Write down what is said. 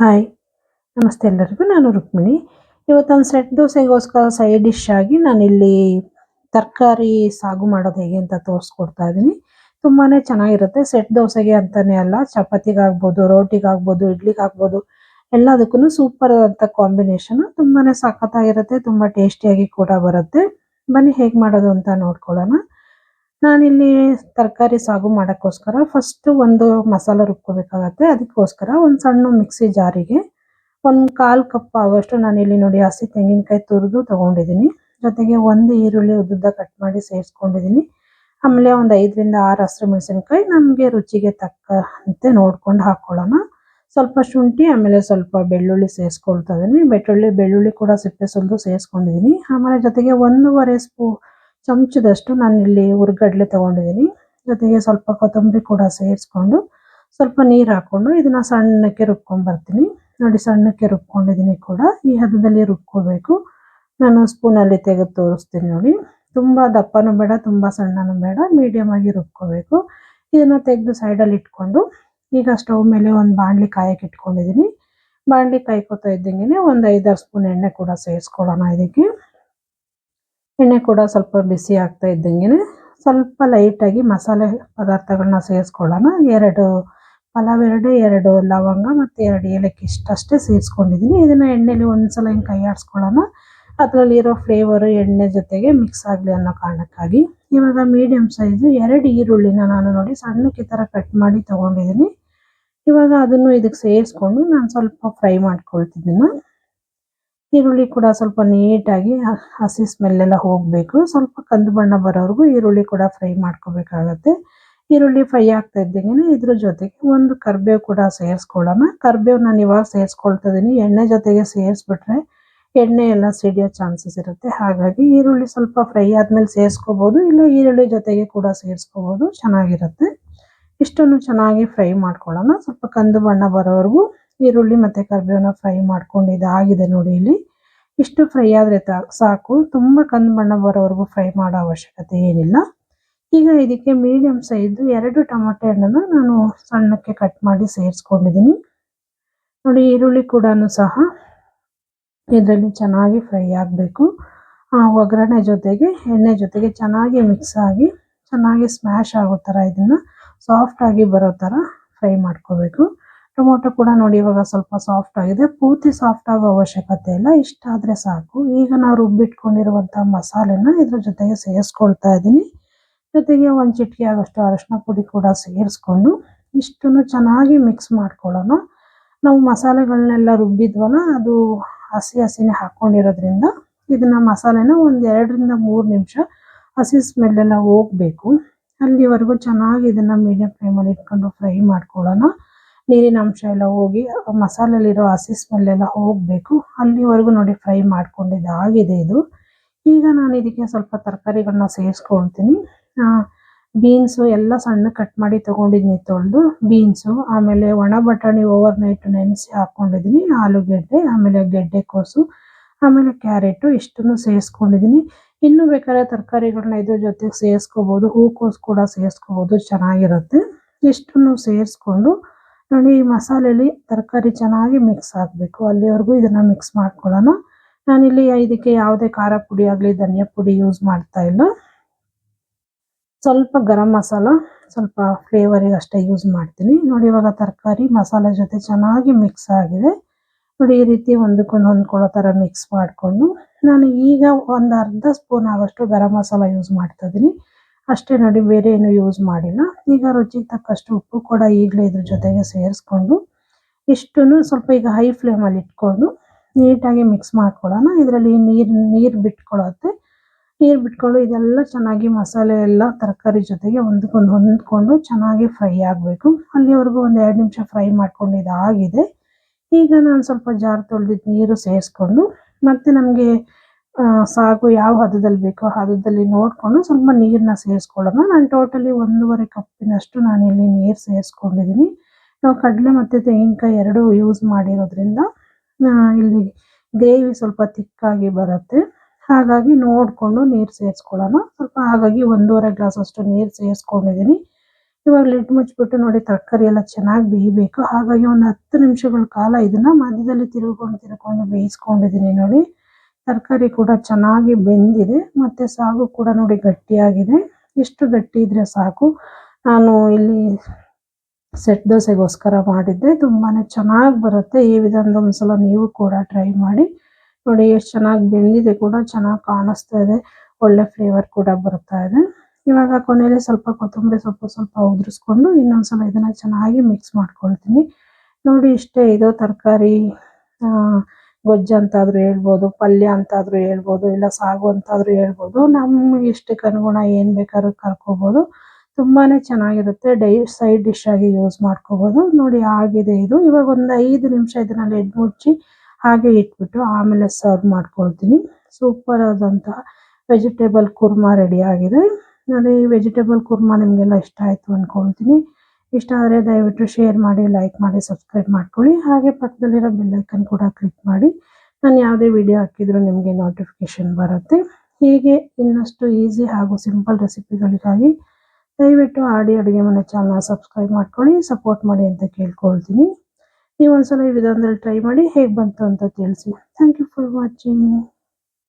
Hi. ನಮಸ್ತೆ ಎಲ್ಲರಿಗೂ, ನಾನು ರುಕ್ಮಿಣಿ. ಇವತ್ತೊಂದು ಸೆಟ್ ದೋಸೆಗೋಸ್ಕರ ಸೈಡ್ ಡಿಶ್ ಆಗಿ ನಾನಿಲ್ಲಿ ತರಕಾರಿ ಸಾಗು ಮಾಡೋದು ಹೇಗೆ ಅಂತ ತೋರಿಸ್ಕೊಡ್ತಾ ಇದ್ದೀನಿ. ತುಂಬಾನೇ ಚೆನ್ನಾಗಿರುತ್ತೆ ಸೆಟ್ ದೋಸೆಗೆ ಅಂತಾನೆ ಅಲ್ಲ. ಚಪಾತಿಗಾಗ್ಬೋದು, ರೋಟಿಗಾಗ್ಬೋದು, ಇಡ್ಲಿಗಾಗ್ಬೋದು ಎಲ್ಲದಕ್ಕೂ ಸೂಪರ್ ಅಂತ ಕಾಂಬಿನೇಷನ್ ತುಂಬಾನೇ ಸಖತ್ತಾಗಿರುತ್ತೆ, ತುಂಬಾ ಟೇಸ್ಟಿಯಾಗಿ ಕೂಡ ಬರುತ್ತೆ. ಬನ್ನಿ ಹೇಗೆ ಮಾಡೋದು ಅಂತ ನೋಡ್ಕೊಳ್ಳೋಣ. ನಾನಿಲ್ಲಿ ತರಕಾರಿ ಸಾಗು ಮಾಡೋಕ್ಕೋಸ್ಕರ ಫಸ್ಟ್ ಒಂದು ಮಸಾಲೆ ರುಬ್ಕೋಬೇಕಾಗತ್ತೆ. ಅದಕ್ಕೋಸ್ಕರ ಒಂದು ಸಣ್ಣ ಮಿಕ್ಸಿ ಜಾರಿಗೆ ಒಂದು ಕಾಲು ಕಪ್ ಆಗೋಷ್ಟು ನಾನಿಲ್ಲಿ ನೋಡಿ ಹಸಿ ತೆಂಗಿನಕಾಯಿ ತುರಿದು ತೊಗೊಂಡಿದ್ದೀನಿ. ಜೊತೆಗೆ ಒಂದು ಈರುಳ್ಳಿ ಉದ್ದುದ್ದ ಕಟ್ ಮಾಡಿ ಸೇರಿಸ್ಕೊಂಡಿದ್ದೀನಿ. ಆಮೇಲೆ ಒಂದು ಐದರಿಂದ ಆರು ಹಸಿರು ಮೆಣಸಿನ್ಕಾಯಿ ನಮಗೆ ರುಚಿಗೆ ತಕ್ಕಂತೆ ನೋಡ್ಕೊಂಡು ಹಾಕ್ಕೊಳ್ಳೋಣ ಸ್ವಲ್ಪ ಶುಂಠಿ, ಆಮೇಲೆ ಸ್ವಲ್ಪ ಬೆಳ್ಳುಳ್ಳಿ ಸೇರಿಸ್ಕೊಳ್ತಾ ಇದ್ದೀನಿ ಬೆಳ್ಳುಳ್ಳಿ ಬೆಳ್ಳುಳ್ಳಿ ಕೂಡ ಸಿಪ್ಪೆ ಸುಲಿದು ಸೇರಿಸ್ಕೊಂಡಿದ್ದೀನಿ ಆಮೇಲೆ ಜೊತೆಗೆ ಒಂದೂವರೆ ಸ್ಪೂ ಚಮಚದಷ್ಟು ನಾನು ಇಲ್ಲಿ ಹುರ್ಗಡ್ಲೆ ತಗೊಂಡಿದ್ದೀನಿ ಜೊತೆಗೆ ಸ್ವಲ್ಪ ಕೊತ್ತಂಬರಿ ಕೂಡ ಸೇರಿಸ್ಕೊಂಡು ಸ್ವಲ್ಪ ನೀರು ಹಾಕ್ಕೊಂಡು ಇದನ್ನು ಸಣ್ಣಕ್ಕೆ ರುಬ್ಕೊಂಡು ಬರ್ತೀನಿ. ನೋಡಿ ಸಣ್ಣಕ್ಕೆ ರುಬ್ಕೊಂಡಿದ್ದೀನಿ ಕೂಡ. ಈ ಹದದಲ್ಲಿ ರುಬ್ಕೋಬೇಕು. ನಾನು ಸ್ಪೂನಲ್ಲಿ ತೆಗೆದು ತೋರಿಸ್ತೀನಿ ನೋಡಿ. ತುಂಬ ದಪ್ಪನೂ ಬೇಡ, ತುಂಬ ಸಣ್ಣನೂ ಬೇಡ. ಮೀಡಿಯಮ್ ಆಗಿ ರುಬ್ಕೋಬೇಕು. ಇದನ್ನು ತೆಗೆದು ಸೈಡಲ್ಲಿ ಇಟ್ಕೊಂಡು ಈಗ ಸ್ಟವ್ ಮೇಲೆ ಒಂದು ಬಾಣಲಿ ಕಾಯಕ್ಕೆ ಇಟ್ಕೊಂಡಿದ್ದೀನಿ ಬಾಣಲಿ ಕಾಯ್ಕೋತಾ ಇದ್ದಂಗೆ ಒಂದು ಐದಾರು ಸ್ಪೂನ್ ಎಣ್ಣೆ ಕೂಡ ಸೇರಿಸ್ಕೊಳ್ಳೋಣ ಇದಕ್ಕೆ. ಎಣ್ಣೆ ಕೂಡ ಸ್ವಲ್ಪ ಬಿಸಿ ಆಗ್ತಾ ಇದ್ದಂಗೆ ಸ್ವಲ್ಪ ಲೈಟಾಗಿ ಮಸಾಲೆ ಪದಾರ್ಥಗಳನ್ನ ಸೇರಿಸ್ಕೊಳ್ಳೋಣ. ಎರಡು ಪಲಾವ್ ಎರಡು ಎರಡು ಲವಂಗ ಮತ್ತು ಎರಡು ಏಲಕ್ಕಿ ಇಷ್ಟಷ್ಟೇ ಸೇರಿಸ್ಕೊಂಡಿದ್ದೀನಿ ಇದನ್ನು ಎಣ್ಣೆಲಿ ಒಂದ್ಸಲ ಹಿಂಗೆ ಕೈ ಆಡಿಸ್ಕೊಳ್ಳೋಣ. ಅದರಲ್ಲಿರೋ ಫ್ಲೇವರು ಎಣ್ಣೆ ಜೊತೆಗೆ ಮಿಕ್ಸ್ ಆಗಲಿ ಅನ್ನೋ ಕಾರಣಕ್ಕಾಗಿ. ಇವಾಗ ಮೀಡಿಯಮ್ ಸೈಜು ಎರಡು ಈರುಳ್ಳಿನ ನಾನು ನೋಡಿ ಸಣ್ಣಕ್ಕೆ ಥರ ಕಟ್ ಮಾಡಿ ತೊಗೊಂಡಿದ್ದೀನಿ ಇವಾಗ ಅದನ್ನು ಇದಕ್ಕೆ ಸೇರಿಸ್ಕೊಂಡು ನಾನು ಸ್ವಲ್ಪ ಫ್ರೈ ಮಾಡ್ಕೊಳ್ತಿದ್ದೀನಿ ಈರುಳ್ಳಿ ಕೂಡ ಸ್ವಲ್ಪ ನೀಟಾಗಿ ಹಸಿ ಸ್ಮೆಲ್ ಎಲ್ಲ ಹೋಗಬೇಕು. ಸ್ವಲ್ಪ ಕಂದು ಬಣ್ಣ ಬರೋವರೆಗೂ ಈರುಳ್ಳಿ ಕೂಡ ಫ್ರೈ ಮಾಡ್ಕೋಬೇಕಾಗತ್ತೆ. ಈರುಳ್ಳಿ ಫ್ರೈ ಆಗ್ತಾ ಇದ್ದಂಗೆ ಇದ್ರ ಜೊತೆಗೆ ಒಂದು ಕರ್ಬೇವು ಕೂಡ ಸೇರಿಸ್ಕೊಳ್ಳೋಣ. ಕರ್ಬೇವು ನಾನು ಇವಾಗ ಸೇರಿಸ್ಕೊಳ್ತಾ ಇದ್ದೀನಿ ಎಣ್ಣೆ ಜೊತೆಗೆ ಸೇರಿಸ್ಬಿಟ್ರೆ ಎಣ್ಣೆ ಎಲ್ಲ ಸಿಡಿಯೋ ಚಾನ್ಸಸ್ ಇರುತ್ತೆ. ಹಾಗಾಗಿ ಈರುಳ್ಳಿ ಸ್ವಲ್ಪ ಫ್ರೈ ಆದ್ಮೇಲೆ ಸೇರಿಸ್ಕೋಬೋದು, ಇಲ್ಲ ಈರುಳ್ಳಿ ಜೊತೆಗೆ ಕೂಡ ಸೇರಿಸ್ಕೋಬೋದು, ಚೆನ್ನಾಗಿರುತ್ತೆ. ಇಷ್ಟನ್ನು ಚೆನ್ನಾಗಿ ಫ್ರೈ ಮಾಡ್ಕೊಳ್ಳೋಣ. ಸ್ವಲ್ಪ ಕಂದು ಬಣ್ಣ ಬರೋವರೆಗೂ ಈರುಳ್ಳಿ ಮತ್ತು ಕರಿಬೇವನ್ನ ಫ್ರೈ ಮಾಡ್ಕೊಂಡು ಇದಾಗಿದೆ ನೋಡಿ ಇಲ್ಲಿ. ಇಷ್ಟು ಫ್ರೈ ಆದರೆ ಸಾಕು. ತುಂಬ ಕಂದು ಬಣ್ಣ ಬರೋವರೆಗೂ ಫ್ರೈ ಮಾಡೋ ಅವಶ್ಯಕತೆ ಏನಿಲ್ಲ. ಈಗ ಇದಕ್ಕೆ ಮೀಡಿಯಮ್ ಸೈಜು ಎರಡು ಟೊಮೊಟೊ ಹಣ್ಣನ್ನು ನಾನು ಸಣ್ಣಕ್ಕೆ ಕಟ್ ಮಾಡಿ ಸೇರಿಸ್ಕೊಂಡಿದ್ದೀನಿ. ನೋಡಿ ಈರುಳ್ಳಿ ಕೂಡ ಸಹ ಇದರಲ್ಲಿ ಚೆನ್ನಾಗಿ ಫ್ರೈ ಆಗಬೇಕು. ಒಗ್ಗರಣೆ ಜೊತೆಗೆ, ಎಣ್ಣೆ ಜೊತೆಗೆ ಚೆನ್ನಾಗಿ ಮಿಕ್ಸ್ ಆಗಿ ಚೆನ್ನಾಗಿ ಸ್ಮ್ಯಾಶ್ ಆಗೋ ಥರ ಇದನ್ನು ಸಾಫ್ಟಾಗಿ ಬರೋ ಥರ ಫ್ರೈ ಮಾಡ್ಕೋಬೇಕು. ಟೊಮೊಟೊ ಕೂಡ ನೋಡಿ ಇವಾಗ ಸ್ವಲ್ಪ ಸಾಫ್ಟ್ ಆಗಿದೆ. ಪೂರ್ತಿ ಸಾಫ್ಟ್ ಆಗೋ ಅವಶ್ಯಕತೆ ಇಲ್ಲ. ಇಷ್ಟ ಆದರೆ ಸಾಕು. ಈಗ ನಾವು ರುಬ್ಬಿಟ್ಕೊಂಡಿರುವಂಥ ಮಸಾಲೆನ ಇದ್ರ ಜೊತೆಗೆ ಸೇರಿಸ್ಕೊಳ್ತಾ ಇದ್ದೀನಿ. ಜೊತೆಗೆ ಒಂದು ಚಿಟಿಕೆ ಆಗೋಷ್ಟು ಅರಶಿನ ಪುಡಿ ಕೂಡ ಸೇರಿಸ್ಕೊಂಡು ಇಷ್ಟನ್ನು ಚೆನ್ನಾಗಿ ಮಿಕ್ಸ್ ಮಾಡ್ಕೊಳ್ಳೋಣ. ನಾವು ಮಸಾಲೆಗಳನ್ನೆಲ್ಲ ರುಬ್ಬಿದ್ವಲ್ಲ, ಅದು ಹಸಿ ಹಸಿನೇ ಹಾಕ್ಕೊಂಡಿರೋದ್ರಿಂದ ಇದನ್ನ ಮಸಾಲೆನ ಒಂದು ಎರಡರಿಂದ ಮೂರು ನಿಮಿಷ ಹಸಿ ಸ್ಮೆಲ್ಲೆಲ್ಲ ಹೋಗಬೇಕು. ಅಲ್ಲಿವರೆಗೂ ಚೆನ್ನಾಗಿ ಇದನ್ನು ಮೀಡಿಯಂ ಫ್ಲೇಮಲ್ಲಿ ಇಟ್ಕೊಂಡು ಫ್ರೈ ಮಾಡ್ಕೊಳ್ಳೋಣ. ನೀರಿನ ಅಂಶ ಎಲ್ಲ ಹೋಗಿ ಮಸಾಲೆಲಿರೋ ಹಸಿ ಸ್ಮೆಲ್ ಎಲ್ಲ ಹೋಗಬೇಕು. ಅಲ್ಲಿವರೆಗೂ ನೋಡಿ ಫ್ರೈ ಮಾಡ್ಕೊಂಡಿದ್ದಾಗಿದೆ ಇದು. ಈಗ ನಾನು ಇದಕ್ಕೆ ಸ್ವಲ್ಪ ತರಕಾರಿಗಳನ್ನ ಸೇರಿಸ್ಕೊಳ್ತೀನಿ. ಬೀನ್ಸು ಎಲ್ಲ ಸಣ್ಣ ಕಟ್ ಮಾಡಿ ತೊಗೊಂಡಿದ್ದೀನಿ ತೊಳೆದು ಬೀನ್ಸು ಆಮೇಲೆ ಒಣ ಬಟಾಣಿ ಓವರ್ ನೈಟ್ ನೆನೆಸಿ ಹಾಕ್ಕೊಂಡಿದ್ದೀನಿ ಆಲೂಗೆಡ್ಡೆ, ಆಮೇಲೆ ಗೆಡ್ಡೆ ಕೋಸು, ಆಮೇಲೆ ಕ್ಯಾರೆಟು, ಇಷ್ಟನ್ನು ಸೇರಿಸ್ಕೊಂಡಿದ್ದೀನಿ ಇನ್ನೂ ಬೇಕಾದ್ರೆ ತರಕಾರಿಗಳನ್ನ ಇದ್ರ ಜೊತೆಗೆ ಸೇರಿಸ್ಕೋಬೋದು, ಹೂಕೋಸು ಕೂಡ ಸೇರಿಸ್ಕೋಬೋದು, ಚೆನ್ನಾಗಿರುತ್ತೆ. ಇಷ್ಟನ್ನು ಸೇರಿಸ್ಕೊಂಡು ನೋಡಿ, ಈ ಮಸಾಲೆಲಿ ತರಕಾರಿ ಚೆನ್ನಾಗಿ ಮಿಕ್ಸ್ ಆಗಬೇಕು. ಅಲ್ಲಿವರೆಗೂ ಇದನ್ನು ಮಿಕ್ಸ್ ಮಾಡ್ಕೊಳ್ಳೋಣ. ನಾನಿಲ್ಲಿ ಇದಕ್ಕೆ ಯಾವುದೇ ಖಾರ ಪುಡಿ ಆಗಲಿ, ಧನಿಯಾ ಪುಡಿ ಯೂಸ್ ಮಾಡ್ತಾ ಇಲ್ಲ. ಸ್ವಲ್ಪ ಗರಂ ಮಸಾಲ, ಸ್ವಲ್ಪ ಫ್ಲೇವರಿಗೆ ಅಷ್ಟೇ ಯೂಸ್ ಮಾಡ್ತೀನಿ. ನೋಡಿ, ಇವಾಗ ತರಕಾರಿ, ಮಸಾಲೆ ಜೊತೆ ಚೆನ್ನಾಗಿ ಮಿಕ್ಸ್ ಆಗಿದೆ. ನೋಡಿ, ಈ ರೀತಿ ಒಂದಕ್ಕೊಂದು ಹೊಂದ್ಕೊಳ್ಳೋ ಥರ ಮಿಕ್ಸ್ ಮಾಡಿಕೊಂಡು, ನಾನು ಈಗ ಒಂದು ಅರ್ಧ ಸ್ಪೂನ್ ಆಗೋಷ್ಟು ಗರಂ ಮಸಾಲ ಯೂಸ್ ಮಾಡ್ತಾ ಇದ್ದೀನಿ. ಅಷ್ಟೇ ನೋಡಿ ಬೇರೆ ಏನು ಯೂಸ್ ಮಾಡಿಲ್ಲ. ಈಗ ರುಚಿಗೆ ತಕ್ಕಷ್ಟು ಉಪ್ಪು ಕೂಡ ಈಗಲೇ ಇದ್ರ ಜೊತೆಗೆ ಸೇರಿಸ್ಕೊಂಡು ಇಷ್ಟನ್ನು ಸ್ವಲ್ಪ ಈಗ ಹೈ ಫ್ಲೇಮಲ್ಲಿ ಇಟ್ಕೊಂಡು ನೀಟಾಗಿ ಮಿಕ್ಸ್ ಮಾಡ್ಕೊಳ್ಳೋಣ. ಇದರಲ್ಲಿ ನೀರು ನೀರು ಬಿಟ್ಕೊಳ್ಳುತ್ತೆ. ನೀರು ಬಿಟ್ಕೊಂಡು ಇದೆಲ್ಲ ಚೆನ್ನಾಗಿ ಮಸಾಲೆ ಎಲ್ಲ ತರಕಾರಿ ಜೊತೆಗೆ ಹೊಂದ್ಕೊಂಡು ಹೊಂದ್ಕೊಂಡು ಚೆನ್ನಾಗಿ ಫ್ರೈ ಆಗಬೇಕು. ಅಲ್ಲಿವರೆಗೂ ಒಂದು ಎರಡು ನಿಮಿಷ ಫ್ರೈ ಮಾಡ್ಕೊಂಡು ಇದಾಗಿದೆ. ಈಗ ನಾನು ಸ್ವಲ್ಪ ಜಾರ್ ತೊಳೆದಿದ್ದು ನೀರು ಸೇರಿಸ್ಕೊಂಡು ಮತ್ತೆ ನಮಗೆ ಸಾಗು ಯಾವ ಹದದಲ್ಲಿ ಬೇಕೋ ಹದದಲ್ಲಿ ನೋಡಿಕೊಂಡು ಸ್ವಲ್ಪ ನೀರನ್ನ ಸೇರಿಸ್ಕೊಳ್ಳೋಣ. ನಾನು ಟೋಟಲಿ ಒಂದೂವರೆ ಕಪ್ಪಿನಷ್ಟು ಇಲ್ಲಿ ನೀರು ಸೇರಿಸ್ಕೊಂಡಿದ್ದೀನಿ ನಾವು ಕಡಲೆ ಮತ್ತು ತೆಂಗಿನಕಾಯಿ ಎರಡೂ ಯೂಸ್ ಮಾಡಿರೋದ್ರಿಂದ ಇಲ್ಲಿ ಗ್ರೇವಿ ಸ್ವಲ್ಪ ತಿಕ್ಕಾಗಿ ಬರುತ್ತೆ. ಹಾಗಾಗಿ ನೋಡಿಕೊಂಡು ನೀರು ಸೇರಿಸ್ಕೊಳ್ಳೋಣ. ಸ್ವಲ್ಪ ಹಾಗಾಗಿ ಒಂದೂವರೆ ಗ್ಲಾಸ್ ಅಷ್ಟು ನೀರು ಸೇರಿಸ್ಕೊಂಡಿದ್ದೀನಿ ಇವಾಗ ಲಿಡ್ ಮುಚ್ಚಿಬಿಟ್ಟು ನೋಡಿ ತರಕಾರಿ ಎಲ್ಲ ಚೆನ್ನಾಗಿ ಬೇಯಬೇಕು. ಹಾಗಾಗಿ ಒಂದು ಹತ್ತು ನಿಮಿಷಗಳ ಕಾಲ ಇದನ್ನು ಮಧ್ಯದಲ್ಲಿ ತಿರುಗ್ಕೊಂಡು ತಿರ್ಕೊಂಡು ಬೇಯಿಸ್ಕೊಂಡಿದ್ದೀನಿ ನೋಡಿ. ತರಕಾರಿ ಕೂಡ ಚೆನ್ನಾಗಿ ಬೆಂದಿದೆ, ಮತ್ತೆ ಸಾಗು ಕೂಡ ನೋಡಿ ಗಟ್ಟಿಯಾಗಿದೆ. ಇಷ್ಟು ಗಟ್ಟಿ ಇದ್ರೆ ಸಾಕು. ನಾನು ಇಲ್ಲಿ ಸೆಟ್ ದೋಸೆಗೋಸ್ಕರ ಮಾಡಿದ್ದೆ. ತುಂಬಾ ಚೆನ್ನಾಗಿ ಬರುತ್ತೆ. ಈ ವಿಧಾನದ ಒಂದ್ಸಲ ನೀವು ಕೂಡ ಟ್ರೈ ಮಾಡಿ. ನೋಡಿ, ಎಷ್ಟು ಚೆನ್ನಾಗಿ ಬೆಂದಿದೆ ಕೂಡ ಚೆನ್ನಾಗಿ ಕಾಣಿಸ್ತಾ ಇದೆ. ಒಳ್ಳೆ ಫ್ಲೇವರ್ ಕೂಡ ಬರ್ತಾ ಇದೆ. ಇವಾಗ ಕೊನೆಯಲ್ಲಿ ಸ್ವಲ್ಪ ಕೊತ್ತಂಬರಿ ಸೊಪ್ಪು ಸ್ವಲ್ಪ ಉದುರಿಸ್ಕೊಂಡು ಇನ್ನೊಂದ್ಸಲ ಇದನ್ನ ಚೆನ್ನಾಗಿ ಮಿಕ್ಸ್ ಮಾಡ್ಕೊಳ್ತೀನಿ. ನೋಡಿ, ಇಷ್ಟೇ ಇದು ತರಕಾರಿ ಗೊಜ್ಜು ಅಂತಾದ್ರೂ ಹೇಳ್ಬೋದು, ಪಲ್ಯ ಅಂತಾದ್ರೂ ಹೇಳ್ಬೋದು, ಇಲ್ಲ ಸಾಗು ಅಂತಾದರೂ ಹೇಳ್ಬೋದು. ನಮ್ಮ ಇಷ್ಟಕ್ಕೆ ಅನುಗುಣ ಏನ್ ಬೇಕಾದ್ರೂ ಕರ್ಕೋಬಹುದು ತುಂಬಾನೇ ಚೆನ್ನಾಗಿರುತ್ತೆ. ಡೈ ಸೈಡ್ ಡಿಶ್ ಆಗಿ ಯೂಸ್ ಮಾಡ್ಕೋಬಹುದು ನೋಡಿ ಆಗಿದೆ ಇದು. ಇವಾಗ ಒಂದು ಐದು ನಿಮಿಷ ಇದನ್ನ ಲೆಡ್ ಮುಚ್ಚಿ ಹಾಗೆ ಇಟ್ಬಿಟ್ಟು ಆಮೇಲೆ ಸರ್ವ್ ಮಾಡ್ಕೊಳ್ತೀನಿ. ಸೂಪರ್ ಆದಂತಹ ವೆಜಿಟೇಬಲ್ ಕುರ್ಮಾ ರೆಡಿ ಆಗಿದೆ. ನೋಡಿ ವೆಜಿಟೇಬಲ್ ಕುರ್ಮಾ ನಿಮಗೆಲ್ಲ ಇಷ್ಟ ಆಯ್ತು ಅನ್ಕೊಳ್ತೀನಿ. ಇಷ್ಟ ಆದರೆ ದಯವಿಟ್ಟು ಶೇರ್ ಮಾಡಿ ಲೈಕ್ ಮಾಡಿ ಸಬ್ಸ್ಕ್ರೈಬ್ ಮಾಡ್ಕೊಳ್ಳಿ. ಹಾಗೆ ಪಕ್ಕದಲ್ಲಿರೋ ಬೆಲ್ ಐಕನ್ ಕೂಡ ಕ್ಲಿಕ್ ಮಾಡಿ. ನಾನು ಯಾವುದೇ ವಿಡಿಯೋ ಹಾಕಿದ್ರು ನಿಮಗೆ ನೋಟಿಫಿಕೇಶನ್ ಬರುತ್ತೆ. ಹೀಗೆ ಇನ್ನಷ್ಟು ಈಸಿ ಹಾಗೂ ಸಿಂಪಲ್ ರೆಸಿಪಿಗಳಿಗಾಗಿ ದಯವಿಟ್ಟು ಆಡಿ ಅಡುಗೆ ಮನೆ ಚಾನಲ್ ಸಬ್ಸ್ಕ್ರೈಬ್ ಮಾಡ್ಕೊಳ್ಳಿ ಸಪೋರ್ಟ್ ಮಾಡಿ ಅಂತ ಕೇಳ್ಕೊಳ್ತೀನಿ. ನೀವು ಒಂದ್ಸಲ ಈ ವಿಧಾನದಲ್ಲಿ ಟ್ರೈ ಮಾಡಿ ಹೇಗೆ ಬಂತು ಅಂತ ತಿಳಿಸಿ. Thank you for watching